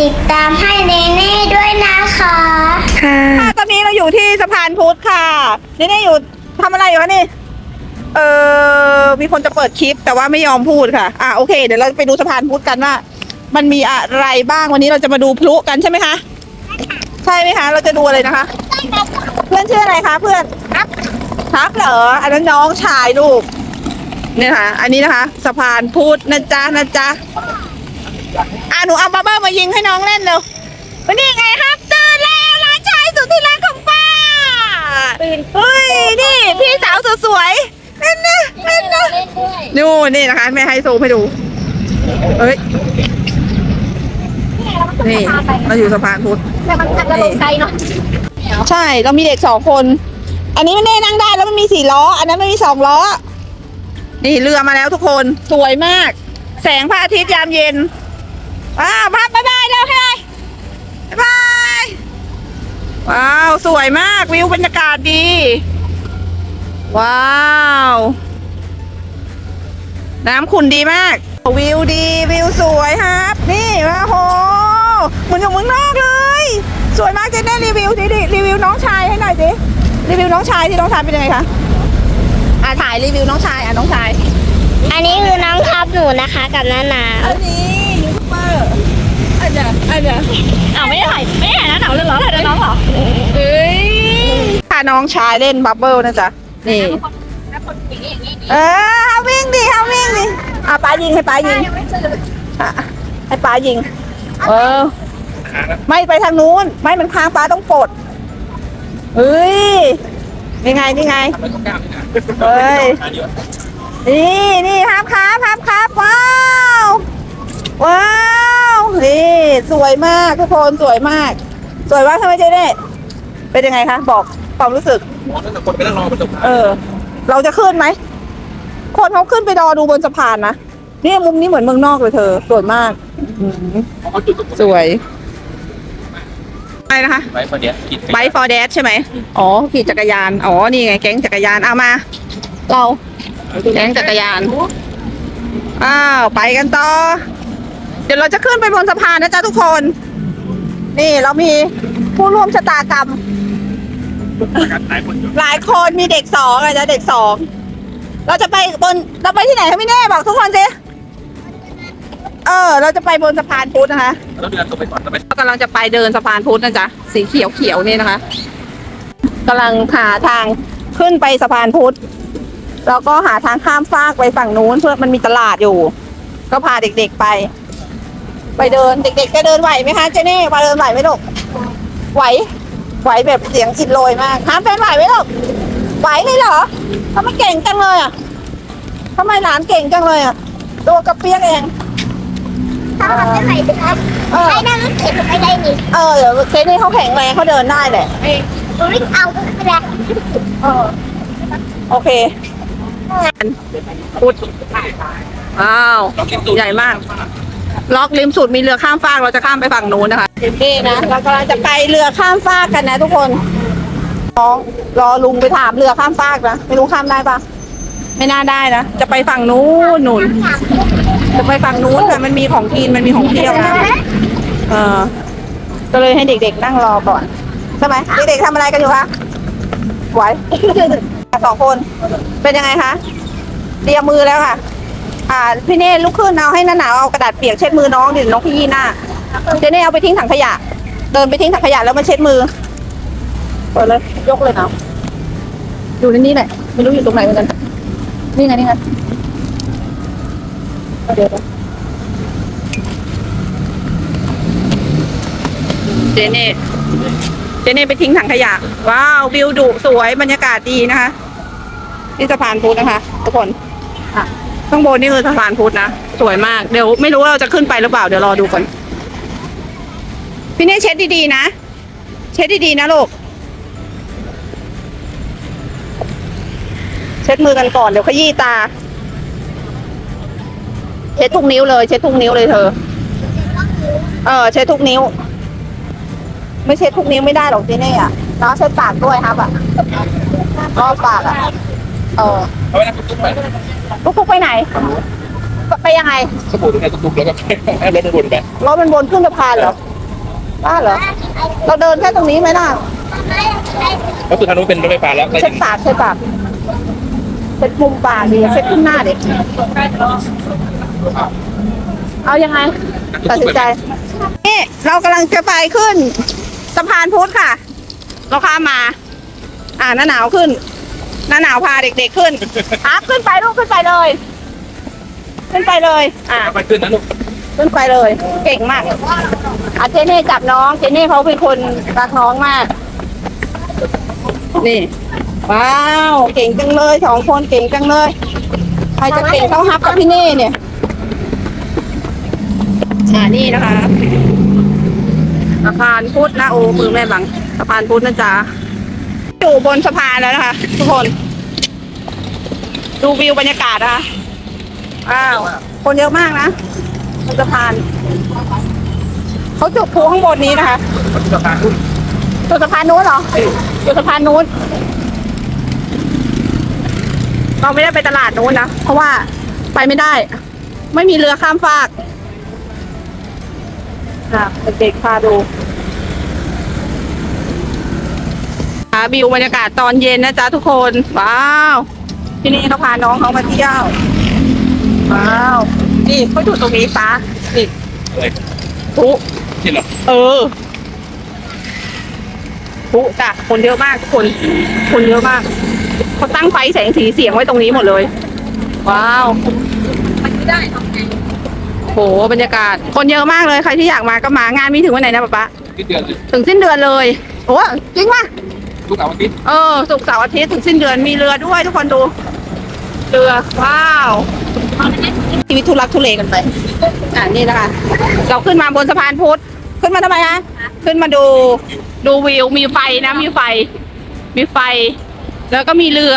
กดติดตามให้เนเน่ด้วยนะคะค่ะตอนนี้เราอยู่ที่สะพานพุทธค่ะนี่นี่อยู่ทำอะไรอยู่คะนี่ เออมีคนจะเปิดคลิปแต่ว่าไม่ยอมพูดค่ะ อะโอเค เดี๋ยวเราไปดูสะพานพุทธกันว่า มันมีอะไรบ้างวันนี้เราจะมาดูพลุกันใช่ไหมคะ ใช่ไหมคะ เราจะดูอะไรนะคะ เพื่อนชื่ออะไรคะเพื่อนครับครับเหรอ อันนั้นน้องชายลูกเนี่ยค่ะ อันนี้นะคะ สะพานพุทธนะจ๊ะนะจ๊ะ อะหนูเอาบับเบิ้ลมายิงให้น้องเล่นเร็ววันนี้ไงครับตื่นแล้วหลานชายสุดที่รักของป้าตื่นเฮ้ยนี่พี่สาวสุดสวยเล่นนะเล่นนะนู่นนี่นะคะแม่ให้ซูมให้ดูเอ้ยนี่เราอยู่สะพานพุทธแต่มันขับระบบไกลเนาะใช่เรามีเด็กสองคน อันนี้ไม่ได้นั่งได้แล้วมันมีสี่ล้อ อันนั้นไม่มีสองล้อ นี่เรือมาแล้วทุกคนสวยมาก แสงพระอาทิตย์ยามเย็น ว้าวพับบ๊ายบายเร็วให้เลยบ๊ายบายว้าว สวยมากวิวบรรยากาศดี ว้าว น้ำขุ่นดีมาก วิวดีวิวสวยครับ นี่โอ้โหเหมือนอยู่เมืองนอกเลย สวยมากเจนได้รีวิวดิดิรีวิวน้องชายให้หน่อยสิรีวิวน้องชายที่น้องชายเป็นยังไงคะอ่าถ่ายรีวิวน้องชายอะน้องชาย อันนี้คือน้องครับหนูนะคะกับน้าหนาอันนี้ยูทูบเบอร์อัน เนี้ยอันเนี้ยอ้าวไม่ได้ถ่ายไม่ได้ถ่ายหน้าหนาวเลยเหรอถ่ายแต่น้องเหรอเอ้ยพาน้องชายเล่นบับเบิ้ลนะจ๊ะนี่เออเอาวิ่งดิเอาวิ่งดิอะป้ายิงให้ป้ายิงอะให้ป้ายิง เออ ไม่ไปทางนู้น ไม่มันค้างป้าต้องปลดเฮ้ยนี่ไงนี่ไงเฮ้ยนี่นี่ครับครับครับครับว้าว ว้าวนี่สวยมากทุกคนสวยมาก สวยมากใช่ไหมเจ๊เน่เป็นยังไงคะ บอกความรู้สึกคนไปนั่งรอบนสะพานเออ เราจะขึ้นไหมคนเขาขึ้นไปรอดูบนสะพานนะเนี่ยมุมนี้เหมือนเมืองนอกเลยเธอ สวยมากเขาจุดตรงสวยอะไรนะคะ ไว้พอดีกินไบฟอร์แดใช่ไหมอ๋อขี่จักรยาน อ๋อ นี่ไง แก๊งจักรยาน เอามา เรา แก๊งจักรยาน อ้าว ไปกันต่อเดี๋ยวเราจะขึ้นไปบนสะพานนะจ๊ะทุกคน นี่เรามีผู้ร่วมชะตากรรม หลายคนมีเด็กสองอะจ๊ะเด็กสองเราจะไปบนเราไปที่ไหนคะพี่เน่บอกทุกคนสิเออ เราจะไปบนสะพานพุทธนะคะแล้วเดินตรงไปก่อนจะไปกำลังจะไปเดินสะพานพุทธนะจ๊ะสีเขียวเขียวนี่นะคะกำลังหาทางขึ้นไปสะพานพุทธแล้วก็หาทางข้ามฟากไปฝั่งนู้นเพื่อมันมีตลาดอยู่ ก็พาเด็กๆไป ไปเดิน เด็กๆจะเดินไหวไหมคะเจเน่มาเดินไหวไหมลูกไหว ไหวแบบเสียงอิดโรยมากฮะเป็นไหวไหมลูกไหวเลยเหรอทำไมเก่งจังเลยอะทำไมหลานเก่งจังเลยอะตัวกระเปียกเองถ้าทำได้ไหนดีครับเออได้นั่งรถเข็นไปได้นี่เออเดี๋ยวเจเน่เขาแข็งแรงเขาเดินได้แหละอุ้ยเอาก็ไม่ได้เออโอเคพุดอ้าว ใหญ่มาก ล็อกริมสุดมีเรือข้ามฟากเราจะข้ามไปฝั่งนู้นนะคะนี่นะเรากำลังจะไปเรือข้ามฟากกันนะ ทุกคนน้องรอลุงไปถามเรือข้ามฟากนะไม่รู้ข้ามได้ปะไม่น่าได้นะจะไปฝั่งนู้นหนุนจะไปฝั่งนู้นค่ะมันมีของกินมันมีของเที่ยวนะเออก็เลยให้เด็กๆนั่งรอก่อนใช่ไหมเด็กๆทำอะไรกันอยู่คะไหวสองคนเป็นยังไงคะเตรียมมือแล้วค่ะ อ่าพี่เน่ลุกขึ้นเอาให้น้าหนาวเอากระดาษเปียกเช็ดมือน้องดิน้องพี่ยี่หน้าเจเน่เอาไปทิ้งถังขยะ เดินไปทิ้งถังขยะแล้วมาเช็ดมือเปิดเลยยกเลยนะอยู่ในนี้แหละไม่รู้อยู่ตรงไหนเหมือนกันนี่ไงนี่ไงเดี๋ยวเจเน่เจเน่ไปทิ้งถังขยะ ว้าววิวดุสวยบรรยากาศดีนะคะ ที่สะพานพุทธนะคะ ทุกคนอะ ข้างบนนี่คือสะพานพุทธนะ สวยมาก เดี๋ยวไม่รู้ว่าเราจะขึ้นไปหรือเปล่า เดี๋ยวรอดูก่อน พี่เน่เช็ดดีๆนะ เช็ดดีๆนะลูก เช็ดมือกันก่อน เดี๋ยวขยี้ตา เช็ดทุกนิ้วเลย เช็ดทุกนิ้วเลยเธอ เออ เช็ดทุกนิ้ว ไม่เช็ดทุกนิ้วไม่ได้หรอกจีเน่อะเนาะเช็ดปากด้วยครับอะรอบปากอะเออ เอาไว้นั่งตุ๊กไปลูกคุกไปไหน ไปยังไงสบู่ตรงนี้ตุ๊กๆแล้วก็ให้รถมันวนไปรถมันวนขึ้นสะพานเหรอบ้าเหรอ เราเดินแค่ตรงนี้ไหมล่ะแล้วคือทางนู้นเป็นรถไฟฟ้าแล้วไปเช็ถึดงปากเช็ดปากเช็ดมุมปากดีเช็ดขึ้นหน้าเด็กเอายังไงตัดสินใจนี่เรากำลังจะไปขึ้นสะพานพุทธค่ะ เราข้ามมา อ่าหน้าหนาวขึ้น หน้าหนาวพาเด็กๆขึ้นครับขึ้นไปลูกขึ้นไปเลย ขึ้นไปเลย อ่าไปขึ้นนะลูกขึ้นไปเลย เก่งมากอาเจเน่จับน้องเจเน่เขาเป็นคนรักน้องมาก นี่ ว้าว เก่งจังเลยสองคนเก่งจังเลย ใครจะเก่งเท่าฮับกับพี่เน่เนี่ยอ่านี่นะคะสะพานพุทธนะโอ้มือแม่บังสะพานพุทธนะจ๊ะ อยู่บนสะพานแล้วนะคะ ทุกคน ดูวิวบรรยากาศนะคะว้าวคนเยอะมากนะบนสะพานเขาจุดพลุข้างบนนี้นะคะสะพานนู้นจุดสะพานนู้นเหรอจุดสะพานนู้นเราไม่ได้ไปตลาดนู้นนะ เพราะว่าไปไม่ได้ ไม่มีเรือข้ามฟากอะเด็กๆพาดูอะ วิวบรรยากาศตอนเย็นนะจ๊ะทุกคนว้าว ที่นี่เขาพาน้องเขามาเที่ยวว้าวนี่เขาอยู่ตรงนี้ป้านี่อะไรพลุที่เหรอเออพลุจ้ะคนเยอะมากทุกคน คนเยอะมากเขาตั้งไฟแสงสีเสียงไว้ตรงนี้หมดเลย ว้าวโหบรรยากาศ คนเยอะมากเลยใครที่อยากมาก็มางานมีถึงวันไหนนะป๊าป๊าที่เดือนเลยถึงสิ้นเดือนเลยโอ้จริงป่ะุกเสาร์อาทิตย์เออศุกร์เสาร์อาทิตย์ถึงสิ้นเดือนมีเรือด้วยทุกคนดู เรือว้าวชีวิตทุลักทุเลกันไป อ่านี่นะคะ เราขึ้นมาบนสะพานพุทธ ขึ้นมาทำไมฮะขึ้นมาดูดูวิวมีไฟนะมีไฟ มีไฟ แล้วก็มีเรือ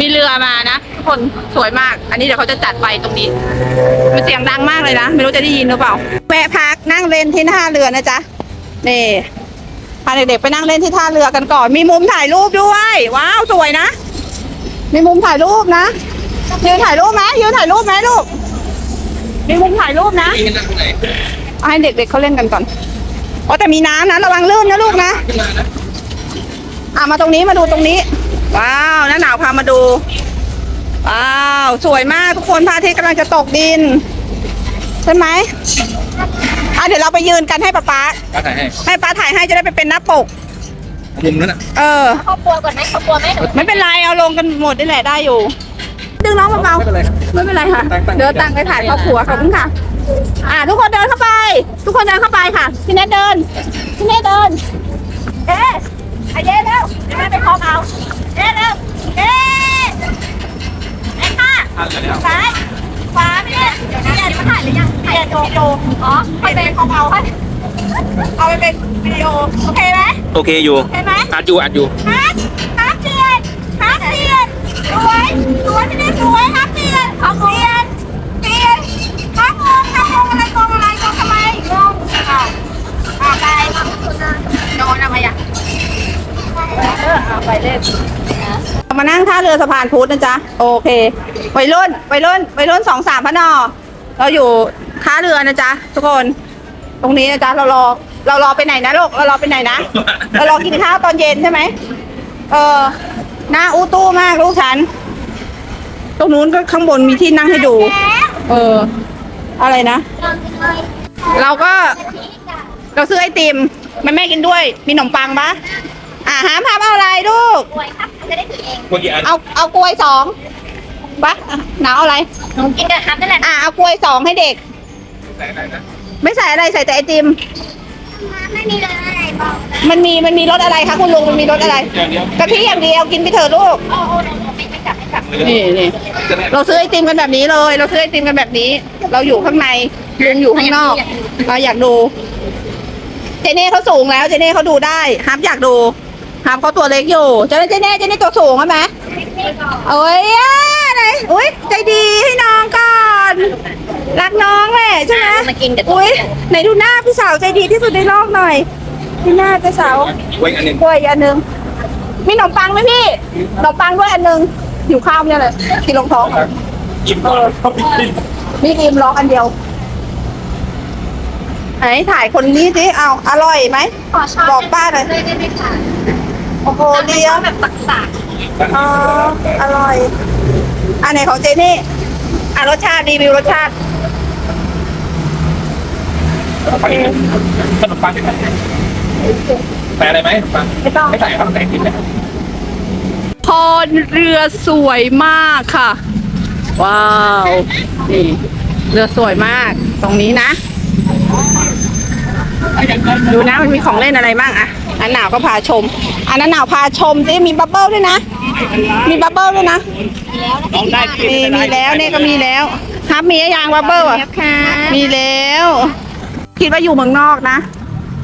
มีเรือมานะทุกคนสวยมาก อันนี้เดี๋ยวเขาจะจัดไฟตรงนี้ มันเสียงดังมากเลยนะ ไม่รู้จะได้ยินหรือเปล่าแวะพักนั่งเล่นที่ท่าเรือนะจ๊ะนี่ พาเด็กๆไปนั่งเล่นที่ท่าเรือกันก่อน มีมุมถ่ายรูปด้วย ว้าวสวยนะ มีมุมถ่ายรูปนะยืนถ่ายรูปไหมยืนถ่ายรูปไหมลูก มีมุมถ่ายรูปนะเอาให้เด็กๆเขาเล่นกันก่อนอ๋อแต่มีน้ำนะระวังลื่นนะลูกนะมานะอะมาตรงนี้มาดูตรงนี้ ว้าวหน้าหนาวพามาดู ว้าว สวยมากทุกคนพระอาทิตย์กำลังจะตกดิน ใช่ไหม เดี๋ยวเราไปยืนกันให้ป๊าป๊าป้าถ่ายให้ให้ป๊าถ่ายให้จะได้ไปเป็นหน้าปก มุมนั้นอะเออ ครอบครัวก่อนไหมครอบครัวไหมหนูไม่เป็นไรเอาลงกันหมดนี่แหละได้อยู่ ดึงน้องเบาไม่เป็นไรครับ ๆไม่เป็นไรค่ะ ตั้งๆ เดินตังไปถ่ายครอบครัวขอบคุณค่ะ อ่า ทุกคนเดินเข้าไป ทุกคนเดินเข้าไปค่ะพี่เนทเดินพี่เนทเดิน เอ๊ะไอเย้เร็วเดี๋ยวแม่ไปคอเอาเอ๊ะเร็วเอ๊ะไอ้ค่ะ อะเดี๋ยวเดี๋ยว ซ้ายขวาพี่เนทเดี๋ยวนะเดี๋ยวมาถ่ายห รือยังถ่ายวิดีโออ๋อไปเป็นคอเอาเอาไปเป็นวิดีโอโอเคไหมโอเคอยู่ โอเคไหมอัดอยู่อัดอยู่ฮัทฮัทเตียนฮัทเตียนสวยสวยที่นี่สวยฮัทเตียนฮัทเตียนเตียนฮัทงงฮัทงงอะไรงงอะไรงงทำไมงงอะอะไปโดนอะไรอะเออเอาไปเล่นมานั่งท่าเรือสะพานพุทธนะจ๊ะ โอเควัยรุ่นวัยรุ่นวัยรุ่นสองสามพนอเราอยู่ ท่าเรือนะจ๊ะทุกคน ตรงนี้นะจ๊ะเรารอ เรารอไปไหนนะลูกเรารอไปไหนนะ เรารอกินข้าวตอนเย็นใช่ไหมเออหน้าอู้ตู้มากลูกฉัน ตรงนู้นก็ข้างบนมีที่นั่งให้ดู เออ อะไรนะ เราก็ เราซื้อไอติมแม่แม่กินด้วย มีขนมปังปะอ่าหามหามเอาอะไรลูกป่วยครับจะได้ถือเองคนกี่อันเอาเอากล้วยสองปะอะหนาวอะไร หนูกินกับครับนั่นแหละ อ่าเอากล้วยสองให้เด็ก ไหนไหนนะไม่ใส่อะไรใส่แต่ไอติม ไม่มีเลยอะไรบอกมันมีมันมีรสอะไรคะคุณลุงมันมีรสอะไรเดี๋ยวเดี๋ยวกะทิอย่างเดียวกินไปเถอะลูก โอ้โหหนูไม่ไม่กลับไม่กลับนี่นี่จะได้เราซื้อไอติมกันแบบนี้เลย เราซื้อไอติมกันแบบนี้ เราอยู่ข้างในลุงอยู่ข้างนอกเราอยากดู เจเน่เขาสูงแล้วเจเน่เขาดูได้ฮับอยากดูฮับเขาตัวเล็กอยู่เจเน่เจเน่เจเน่ตัวสูงใช่ไหมโอ้ยอะไหนอุ้ยใจดีให้น้องก่อน รักน้องแหละใช่ไหมมากินเดี๋ยวอุ้ยไหนดูหน้าพี่สาวใจดีที่สุดในโลกหน่อยดูหน้าพี่สาวไว้อันหนึงกล้วยอันหนึ่งมีขนมปังไหมพี่ขนมปังด้วยอันหนึ่งหิวข้าวเนี่ยเลยกินลงท้องก่อนอิ่มก่อนเขาปิดกินมีครีมล็อกอันเดียวไหนถ่ายคนนี้สิเอาอร่อยไหม ขอช้อนบอกป้าหน่อยเลยได้ไหมคะโอ้โหเอาดีช้ออะนแบบตักอ๋ออร่อยอันไหนของเจนี่ อะรสชาติรีวิวรสชาติขนมปังใส่อะไรไหมขนมปังไม่ต้องไม่ใส่ครับใส่กินไหมพอเรือสวยมากค่ะ ว้าวนี่เรือสวยมากตรงนี้นะ ดูนะมันมีของเล่นอะไรบ้างอะ อันหนาวก็พาชม อันนั้นหนาวพาชมสิมีบับเบิ้ลด้วยนะ มีบับเบิ้ลด้วยนะลองได้มีมีแล้วเนี่ยก็มีแล้วครับมีหรือยังบับเบิ้ลอะๆค่ะมีแล้ว คิดว่าอยู่เมืองนอกนะ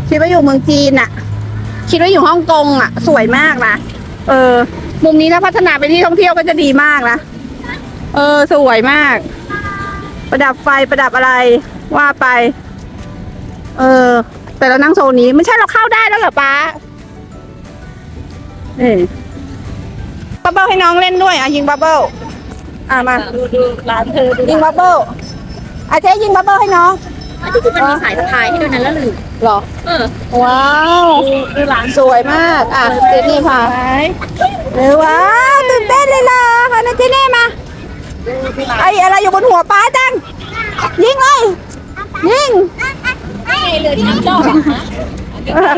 คิดว่าอยู่เมืองจีนอะคิดว่าอยู่ฮ่องกงอะสวยมากนะเออ มุมนี้ถ้าพัฒนาไปที่ท่องเที่ยวก็จะดีมากนะเออสวยมาก ประดับไฟประดับอะไรว่าไป เออ แต่เรานั่งโซนนี้ไม่ใช่เราเข้าได้แล้วเหรอป้าเออบับเบิ้ลให้น้องเล่นด้วยอะยิงบับเบิ้ลอะมาดูดูร้านเธอดูยิงบับเบิ้ลอาเจ๊ยิงบับเบิ้ลให้น้องจริงๆมันมีสายสะพายให้ด้วยนะแล้วลืมเหรอ เออ ว้าวดูร้านสวยมาก อะเจนี่พาเออว้าวตื่นเต้นเลยล่ะค่ะนะเจนี่มาไออะไรอยู่บนหัวป้าจัง ยิงเลยยิงนี่ไง เรือที่น้ำชอบอะฮะ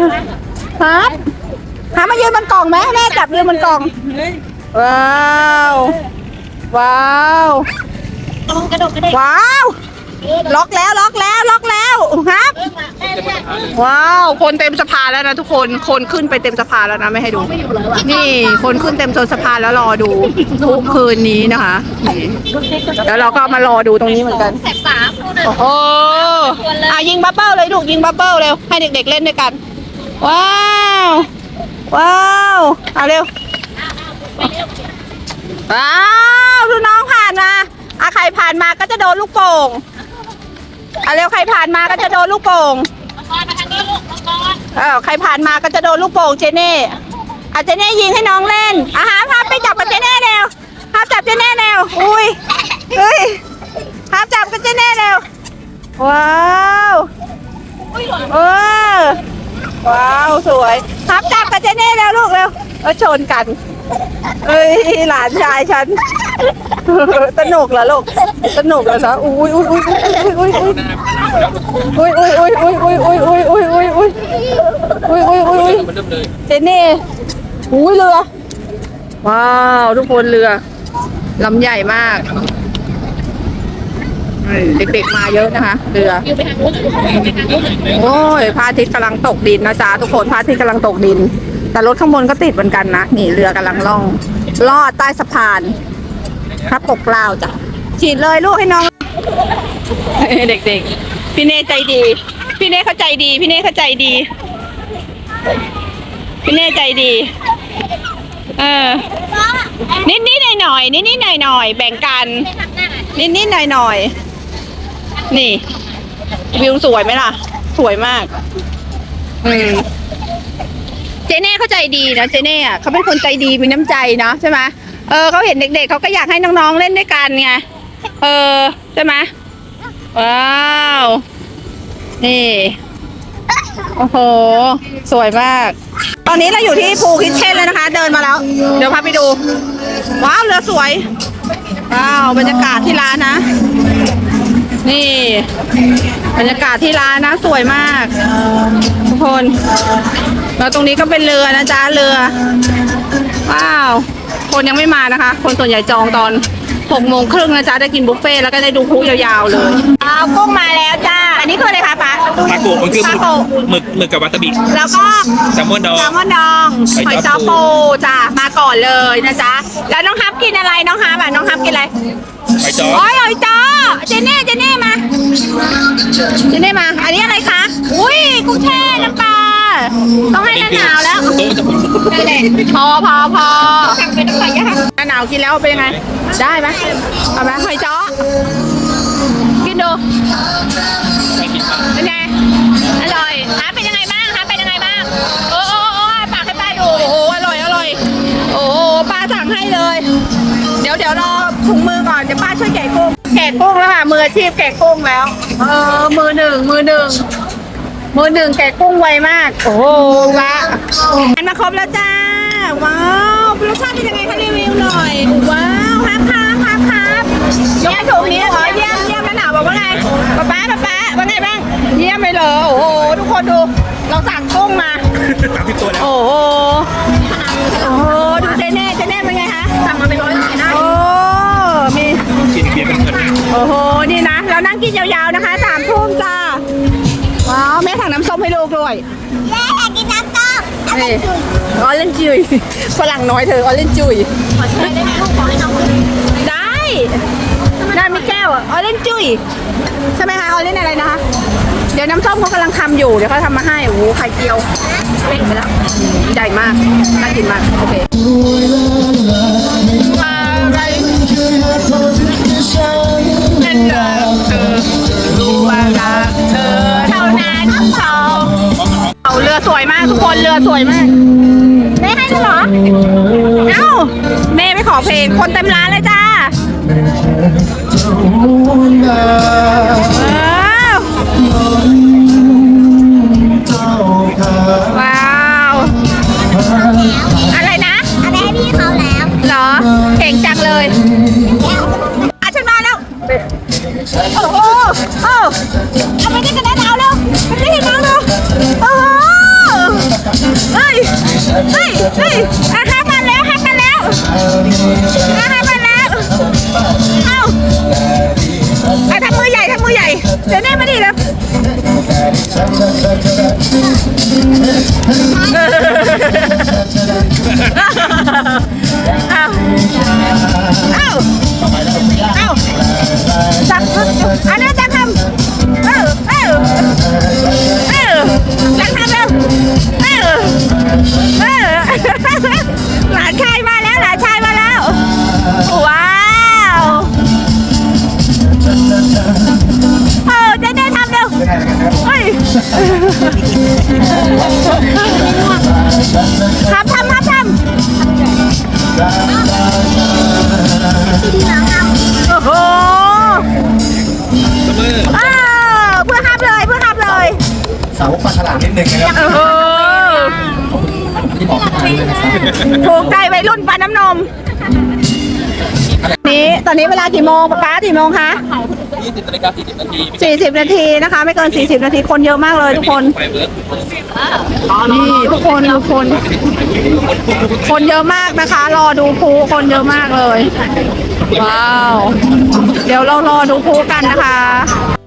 ฮะหามายืนบนกล่องไหมแม่จับยืนบนกล่อง ว้าว ว้าวตรงกระโดดกระเด็นว้าว ล็อกแล้วล็อกแล้วล็อกแล้วครับ ว้าว คนเต็มสะพานแล้วนะทุกคนคนขึ้นไปเต็มสะพานแล้วนะไม่ให้ดู นี่คนขึ้นเต็มโซนสะพานแล้วรอดูทุกคืนนี้นะคะนี่แล้วเราก็มารอดูตรงนี้เหมือนกัน แสบสามพูดเลยโอ้โหอะยิงบับเบิ้ลเลยลูกยิงบับเบิ้ลเร็วให้เด็กๆเล่นด้วยกัน ว้าวว้าวเอาเร็วว้าวดูน้องผ่านมาอะใครผ่านมาก็จะโดนลูกโป่ง อะเร็วใครผ่านมาก็จะโดนลูกโป่งเออใครผ่านมาก็จะโดนลูกโป่งเจเน่อาเจเน่ยิงให้น้องเล่นอาหารพาพไปจับกับเจเน่เร็วพาพจับเจเน่เร็วอุ้ยเฮ้ยพาพจับกับเจเน่เร็วว้าวเออว้าวสวยพาพจับกับเจเน่เร็วลูกเร็วเออชนกันเอ้ยหลานชายฉัน สนุกเหรอลูกสนุกเหรอจ๊ะอุ้ยอุ้ยอุ้ยอุ้ยอุ้ยอุ้ยอุ้ยอุ้ยอุ้ยอุ้ยอุ้ยอุ้ยอุ้ยอุ้ยอุ้ยอุ้ยอุ้ยอุ้ยเริ่มเลยเจนนี่อุ้ยเรือว้าวทุกคนเรือลำใหญ่มากเด็กๆมาเยอะนะคะเรืออโอ้ยพระอาทิตย์กำลังตกดินนะจ๊ะทุกคนพระอาทิตย์กำลังตกดิน แต่รถข้างบนก็ติดเหมือนกันนะนี่เรือกำลังล่องลอดใต้สะพาน พระปกเกล้าจ้ะฉีดเลยลูกให้น้อง เด็กๆ พี่เน่ใจดี พี่เน่เข้าใจดี พี่เน่เข้าใจดี พี่เน่ใจดี เออ นิดนิดหน่อยหน่อยนิดนิดหน่อยหน่อยๆแบ่งกัน นิดนิดหน่อยหน่อยนี่ วิวสวยไหมล่ะ สวยมาก อืมเจเน่เข้าใจดีนะเจเน่อะเขาเป็นคนใจดีมีน้ำใจเนาะใช่ไหม เออเขาเห็นเด็กๆเขาก็อยากให้น้องๆเล่นด้วยกันไงเออใช่ไหมว้าวนี่โอ้โห สวยมาก ตอนนี้เราอยู่ที่ภูคิดเช่นแล้วนะคะ เดินมาแล้ว เดี๋ยวพาไปดู ว้าวเรือสวย ว้าวบรรยากาศที่ร้านนะ นี่ บรรยากาศที่ร้านนะ สวยมาก ทุกคน แล้วตรงนี้ก็เป็นเรือนะจ๊ะเรือ ว้าว คนยังไม่มานะคะ คนส่วนใหญ่จองตอนหกโมงครึ่งนะจ๊ะได้กินบุฟเฟ่ต์แล้วก็ได้ดูพลุยาวๆเลยอ้าวกุ้งมาแล้วจ้า อันนี้คืออะไรคะป๊าปลาโกะมันคือหปมึลากโกะหมึกหมึกกับวาซาบิแล้วก็แซลมอนดอง แซลมอนดองหหออยยจ้อจ้อปูปูจ้ะมาก่อนเลยนะจ๊ะ แล้วน้องฮับกินอะไรน้องฮับอะน้องฮับกินอะไร หอยจ้อโอ้ยหอยจ้อเจเน่เจเน่มา เจเน่มา อันนี้อะไรคะ อุ้ยกุ้งแช่น้ำปลา ต้องให้หน้าหนาวแล้วพอพอพอเป็นน้ำปลาย่างหน้าหนาวกินแล้วเป็นยังไง ได้ไหมเอาไหมหอยจ้อกินดูเป็นไงอร่อยฮะเป็นยังไงบ้างฮะเป็นยังไงบ้างโอ้โอ้โอ้ปากให้ป้าดูโอ้โหอร่อยอร่อยโอ้โหป้าสั่งให้เลย เดี๋ยวเดี๋ยวรอถุงมือก่อนเดี๋ยวป้าช่วยแกะกุ้งกุ้งแล้วค่ะมืออาชีพแกะกุ้งแล้ว เออมือหนึ่งมือหนึ่ง มือหนึ่งแกะกุ้งไวมาก โอ้โหละอันมาครบแล้วจ้า ว้าวรสชาติเป็นยังไงคะรีวิวหน่อย ว้าวครับครับครับครับยกให้ถูกนี้เหรอเยี่ยมเยี่ยมนะหนาวบอกว่าไงป๊าป๊าป๊าป๊าว่าไงบ้าง เยี่ยมไปเลยโอ้โห ทุกคนดู เราสั่งกุ้งมา สามสิบตัวแล้วโอ้โห โอ้โห ดูเจเน่เจเน่เป็นไงคะ สั่งมาเป็นร้อยเลยนะโอ้ มีกินเบียร์เป็นเงินโอ้โห นี่นะ เรานั่งกินยาวๆนะคะสามทุ่มจ้าว้าว แม่ถังน้ำส้มให้ลูกด้วยแม่อยากกินน้ำต้มนี่ออเรนจุยฝรั่งน้อยเธอออเรนจุยขอใช้ได้ไหมลูกขอให้น้องได้ได้มีแก้วออเรนจุยใช่ไหมคะออเรนอะไรนะคะ เดี๋ยวน้ำส้มเขากำลังทำอยู่เดี๋ยวเขาทำมาให้โอ้โหไข่เจียวเป่งไปแล้วใหญ่มากน่ากินมากโอเค รือสวยมากทุกคนเรือสวยมากได้ให้ด้วยเหรอ เอ้าแม่ไปขอเพลง คนเต็มร้านเลยจ้าว้าวว้าวอะไรนะเอาไปให้พี่เขาแล้ว เหรอ เก่งจังเลย โอ้โหโอ้เอาไปนี่กันได้แล้วเร็วไปนี่กันแล้เร็วโอ้โหเฮ้ยเฮ้ยเฮ้ยอะห้าพันแล้วห้าพันแล้วอะห้าพันแล้วเอ้าอะทำมือใหญ่ทำมือใหญ่เดี๋ยวแน่มาดิแล้ว เอ้าเอาเอาจักอันนี้จักทำเออเออ นปลาน้ำนม นี้ตอนนี้เวลากี่โมงป๊าป๊ากี่โมงคะ20นาฬิกา40นาที40 นาทีนะคะ ไม่เกิน 40 นาทีคนเยอะมากเลยทุกคนไปเบิร์ดนี่ทุกคนทุกคน คนเยอะมากนะคะ รอดูพลุคนเยอะมากเลย ว้าว เดี๋ยวเรารอดูพลุกันนะคะ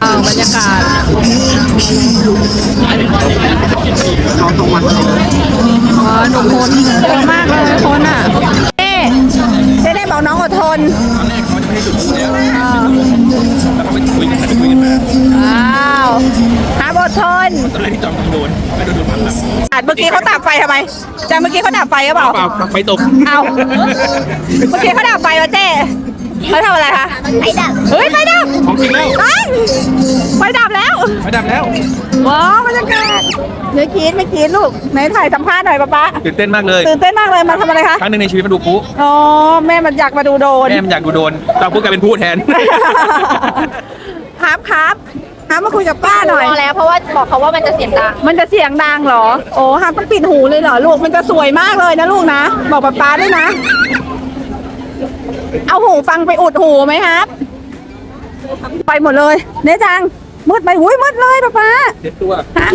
อ่าบรรยากาศอ๋อดูคนเยอะมากเลยคนอะ เอ๊ะเจ๊ได้บอกน้องอดทนตอนแรกเขาจะไม่ให้จุดพลุแล้วแล้วเขาไปคุยกันไปคุยกันมาว้าวหาอดทนตอนแรกที่จอมทำโดนไม่โดนโดนมันหลับอะเมื่อกี้เขาดับไฟทำไมจังเมื่อกี้เขาดับไฟหรือเปล่าเปล่าไฟตกเอาเมื่อกี้เขาดับไฟวะเจ๊ เขาทำอะไรคะไฟดับเฮ้ยไฟดับของจริงแล้วเอ้ยไฟดับแล้วไฟดับแล้วว้าวบรรยากาศเนื้อกีดไม่กีดลูกไหนถ่ายสัมภาษณ์หน่อยป๊าป๊าตื่นเต้นมากเลยตื่นเต้นมากเลยมาทำอะไรคะครั้งหนึ่งในชีวิตมาดูพลุอ๋อแม่มันอยากมาดูโดนแม่มันอยากดูโดนเราพูดกลายเป็นพูดแทนครับครับครับมาคุยกับป้าหน่อยพอแล้วเพราะว่าบอกเขาว่ามันจะเสียงดัง มันจะเสียงดังเหรอ โอ้ฮับต้องปิดหูเลยเหรอลูก มันจะสวยมากเลยนะลูกนะ บอกป๊าป๊าด้วยนะ เอาหูฟังไปอุดหูไหมครับ ไปหมดเลยเนจังมืดไปหุยมืดเลยป๊าป๊าเจ็ดตัวฮะ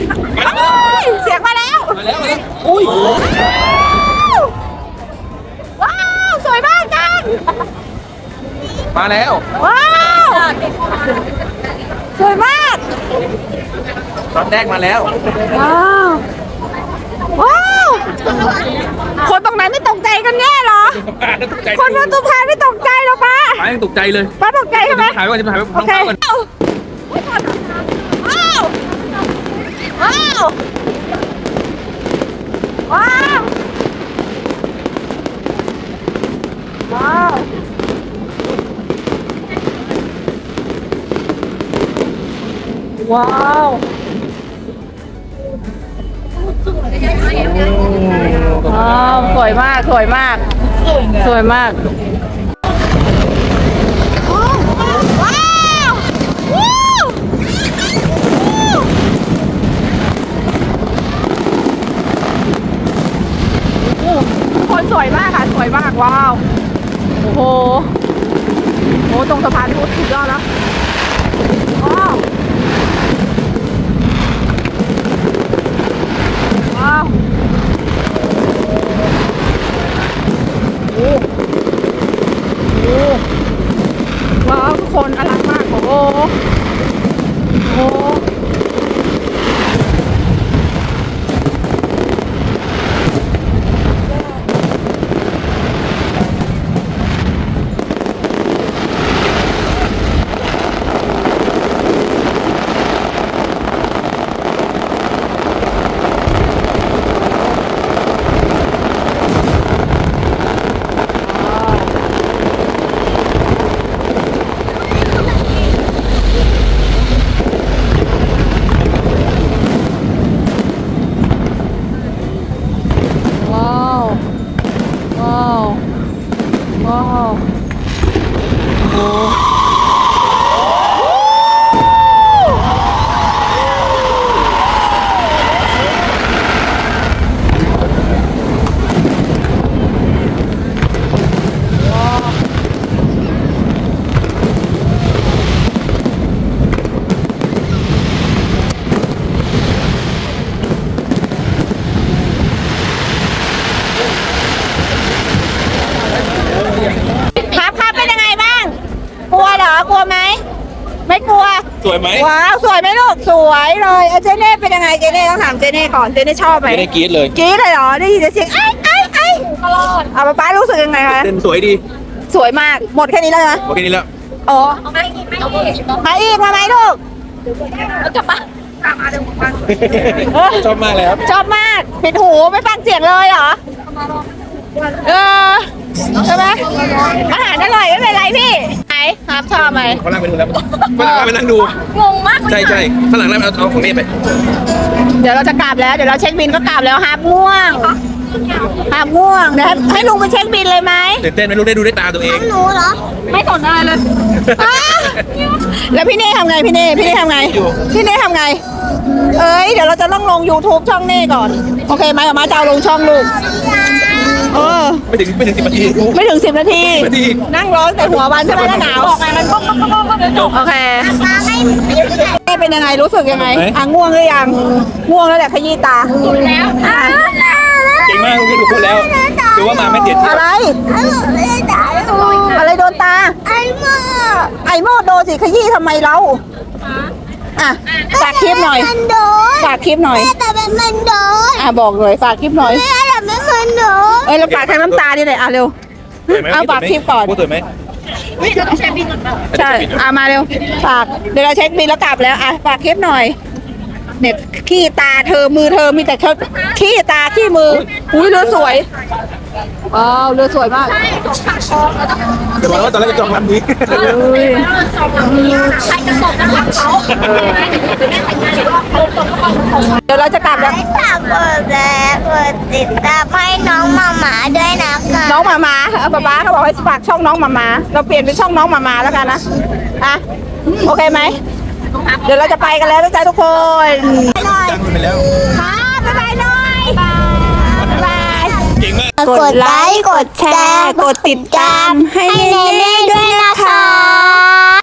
เอ้ยเสียงมาแล้ว มาแล้วมาแล้วอุ้ยว้าวสวยมากจังมาแล้วว้าวสวยมากตอนแรกมาแล้วว้าวว้าว คนตรงไหนไม่ตกใจกันแน่เหรอตกใจคนบนตุ้มแพไม่ตกใจหรอป้าป้ายังตกใจเลยป้าตกใจใช่ไหมถ่ายไว้ก่อนจะถ่ายไว้โอน้องเคป้าก่อนว้าวว้าวว้าวว้าวว้าว อ๋อสวยมากสวยมาก สวยมากคนสวยมากค่ะ สวยมาก ว้าว โอ้โหโอ้ตรงสะพานพุทสุดยอดแล้ว ยไหมว้าว สวยไหมลูก สวยเลยเอาเจเน่เป็นยังไง เจเน่ต้องถามเจเน่ก่อน เจเน่ชอบไหมไม่ได้กรี๊ดเลยกรี๊ดเลยเหรอ ได้ยินแต่เสียงไอ้ไอ้ไอ้เอาป๊าป๊ารู้สึกยังไงคะ เต้นสวยดีสวยมาก หมดแค่นี้แล้วนะโอเคนี่แล้วโอ้ไม่กินไม่กินมาอีกมาไหมลูกกลับมาชอบมากเลยครับชอบมากปิดหูไม่ฟังเสียงเลยเหรอ เออใช่ไหมอาหารอร่อยไม่เป็นไรพี่ไห นครับชอบไหมฝรั่งไปดูแล้วฝรั่งไปนั่งดู งงมากใช่ใช่ฝรั่งนั่งเอาเอาของนี่ไปเดี๋ยวเราจะกลับแล้ว เดี๋ยวเราเช็คบินก็กลับแล้วฮาบง่วงฮาบง่วงเดี๋ยวให้ให้ลุงไปเช็คบินเลยไหม ตื่นเต้นไหม่รู้ได้ดูด้วยตาตัวเอง หนูเหรอ ไม่สนอะไรเลย อ้าแล้วพี่เน่ทำไงพี่เน่พี่เน่ทำไงพี่เน่ทำไง เอ้ยเดี๋ยวเราจะต้องลง YouTube ช่องเน่ก่อน โอเคไหมเอามาจะเอาลงช่องลูก เออ ไม่ถึงไม่ถึงสิบนาที ไม่ถึงสิบนาทีนาที นั่งร้อนแต่หัววันใช่ไหมหน้าหนาวบอกไงมันก็ก็ก็ก็จบโอเคมาไม่เน่เป็นยังไงรู้สึกยังไงอะง่วงหรือยังง่วงแล้วแหละขยี้ตาแล้วอะเก่งมากคุณดูคนแล้วดูว่ามาไม่เด็ดอะไรไม่ได้หนูอะไรโดนตา ไอ้หมาไอ้โมดโดนสิขยี้ทำไมเราอะฝากคลิปหน่อยมันโดนฝากคลิปหน่อยแม่แต่เป็นมันโดนอะบอกเลยฝากคลิปหน่อย แม่แต่เป็นมันโดนเอ้ยเราฝากทางน้ำตาดิเลยอะเร็ว เอาฝากคลิปก่อน พูดสวยไหมไม่เราต้องใช้บินก่อนใช่ อะมาเร็วฝากเดี๋ยวเราเช็คบินแล้วกลับแล้วอะฝากคลิปหน่อย เนี่ยขี้ตาเธอมือเธอมีแต่เขาขี้ตาขี้มือ อุ้ยเรือสวย ว้าวเรือสวยมากเดี๋ยวบอกว่าตอนแรกจะจองลำนี้ใครจะส่งนะคะเขาแม่แต่งงานอีกรอบเขาส่งก็ส่งเดี๋ยวเราจะกลับแล้วให้ฝากกดแชร์กดติดตามให้น้องมาหมาด้วยนะคะน้องหมามาเออป๊าป๊าเขาบอกให้ฝากช่องน้องหมามาเราเปลี่ยนเป็นช่องน้องหมามาแล้วกันนะอะโอเคไหม เดี๋ยวเราจะไปกันแล้วนะจ๊ะทุกคนจังไปแล้ว ค่ะบ๊ายบายหน่อยบ๊ายบายเกดไลค์ กดแชร์ กดติดตามให้เนเน่ด้วยนะคะ